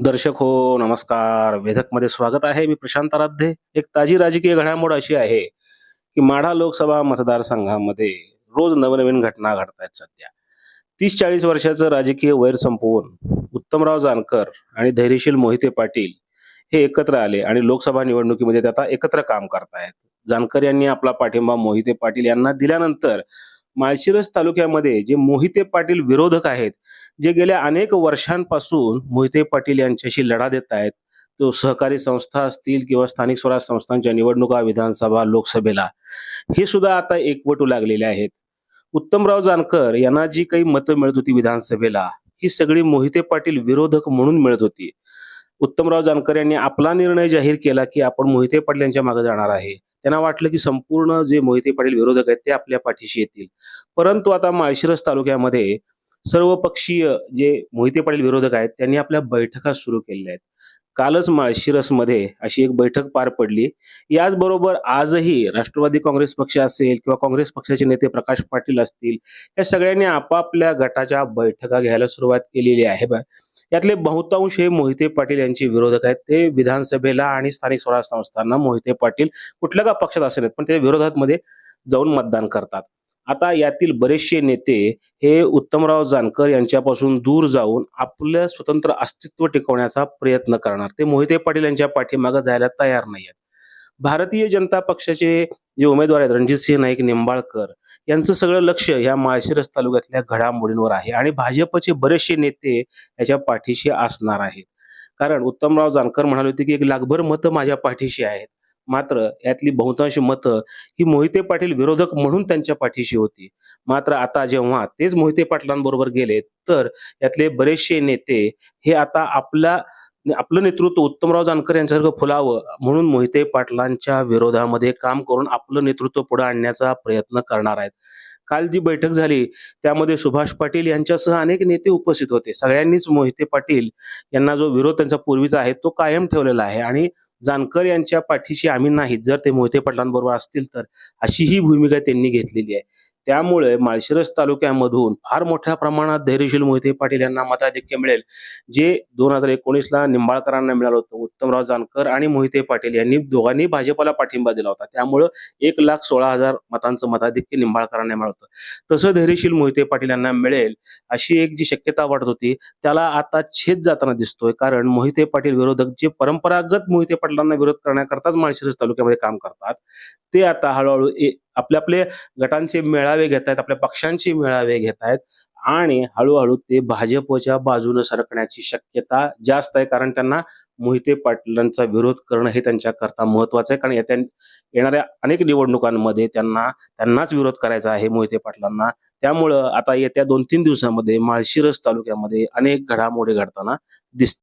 दर्शक हो नमस्कार. वेधकमध्ये स्वागत आहे. मी प्रशांत आराध्ये. एक ताजी राजकीय घडामोड अशी आहे की माढा लोकसभा मतदारसंघामध्ये रोज नवनवीन घटना घडत आहेत सध्या. तीस चाळीस वर्षाचं राजकीय वैर संपवून उत्तमराव जानकर आणि धैर्यशील मोहिते पाटील हे एकत्र आले आणि लोकसभा निवडणुकीमध्ये ते आता एकत्र काम करतायत. जानकर यांनी आपला पाठिंबा मोहिते पाटील यांना दिल्यानंतर माळशिरस तालुक्यामध्ये जे मोहिते पाटील विरोधक आहेत जे गेल्या अनेक वर्षांपासून मोहिते पाटील यांच्याशी लढा देत आहेत तो सहकारी संस्था असतील किंवा स्थानिक स्वराज संस्थांच्या निवडणुका विधानसभा लोकसभेला हे सुद्धा आता एकवटू लागलेले आहेत. उत्तमराव जानकर यांना जी काही मतं मिळत होती विधानसभेला ही सगळी मोहिते पाटील विरोधक म्हणून मिळत होती. उत्तमराव जानकर यांनी आपला निर्णय जाहीर केला की आपण मोहिते पाटील यांच्या मागे जाणार आहे. त्यांना वाटलं की संपूर्ण जे मोहिते पाटील विरोधक आहेत ते आपल्या पाठीशी येतील. परंतु आता माळशिरस तालुक्यामध्ये सर्व पक्षीय जे मोहिते पाटील विरोधक आहेत त्यांनी आपल्या बैठका सुरू केलेल्या आहेत. कालच माळशिरसमध्ये अशी एक बैठक पार पडली. याचबरोबर आजही राष्ट्रवादी काँग्रेस पक्ष असेल किंवा काँग्रेस पक्षाचे नेते प्रकाश पाटील असतील या सगळ्यांनी आपापल्या गटाच्या बैठका घ्यायला सुरुवात केलेली आहे. बा यातले बहुतांश हे मोहिते पाटील यांचे विरोधक आहेत. ते विधानसभेला आणि स्थानिक स्वराज संस्थांना मोहिते पाटील कुठल्या का पक्षात असेल पण ते विरोधात मध्ये जाऊन मतदान करतात. आता यातील बरेचसे नेते हे उत्तमराव जानकर यांच्यापासून दूर जाऊन आपलं स्वतंत्र अस्तित्व टिकवण्याचा प्रयत्न करणार. ते मोहिते पाटील यांच्या पाठीमागे जायला तयार नाही आहेत भारतीय जनता पक्षाचे जे उमेदवार आहेत रणजितसिंह नाईक निंबाळकर यांचं सगळं लक्ष या माळशिरस तालुक्यातल्या घडामोडींवर आहे. आणि भाजपचे बरेचसे नेते याच्या पाठीशी असणार आहेत. कारण उत्तमराव जानकर म्हणाले होते की एक लाखभर मतं माझ्या पाठीशी आहेत. मात्र यातली बहुतांश मतं ही मोहिते पाटील विरोधक म्हणून त्यांच्या पाठीशी होती. मात्र आता जेव्हा तेच मोहिते पाटलांबरोबर गेले तर यातले बरेचसे नेते हे आता आपला आपलं नेतृत्व उत्तमराव जानकर यांच्यासारखं फुलावं म्हणून मोहिते पाटलांच्या विरोधामध्ये काम करून आपलं नेतृत्व पुढे आणण्याचा प्रयत्न करणार आहेत. काल जी बैठक झाली त्यामध्ये सुभाष पाटील यांच्यासह अनेक नेते उपस्थित होते. सगळ्यांनीच मोहिते पाटील यांना जो विरोध त्यांचा पूर्वीचा आहे तो कायम ठेवलेला आहे. आणि जानकर यांच्या पाठीशी आम्ही नाहीत. जर ते मोहिते पाटलांबरोबर असतील तर अशी ही भूमिका त्यांनी घेतलेली आहे. त्यामुळे माळशिरस तालुक्यामधून फार मोठ्या प्रमाणात धैर्यशील मोहिते पाटील यांना मताधिक्य मिळेल जे दोन हजार एकोणीसला निंबाळकरांना मिळालं होतं. उत्तमराव जानकर आणि मोहिते पाटील यांनी दोघांनी भाजपला पाठिंबा दिला होता. त्यामुळं एक लाख सोळा हजार मतांचं मताधिक्य निंबाळकरांना मिळालं होतं. तसं धैर्यशील मोहिते पाटील यांना मिळेल अशी एक जी शक्यता वाटत होती त्याला आता छेद जाताना दिसतोय. कारण मोहिते पाटील विरोधक जे परंपरागत मोहिते पाटलांना विरोध करण्याकरताच माळशिरस तालुक्यामध्ये काम करतात ते आता हळूहळू ए- आपले आपले गटांचे मेळावे घेत आहेत आपल्या पक्षांचे मेळावे घेत आहेत आणि हळूहळू ते भाजपच्या बाजूने सरकण्याची शक्यता जास्त आहे. कारण त्यांना मोहिते पाटलांचा विरोध करणं हे त्यांच्याकरता महत्वाचं आहे. कारण येत्या येणाऱ्या अनेक निवडणुकांमध्ये त्यांना त्यांनाच विरोध करायचा आहे मोहिते पाटलांना. त्यामुळं आता येत्या दोन तीन दिवसामध्ये माळशिरस तालुक्यामध्ये अनेक घडामोडी घडताना दिसत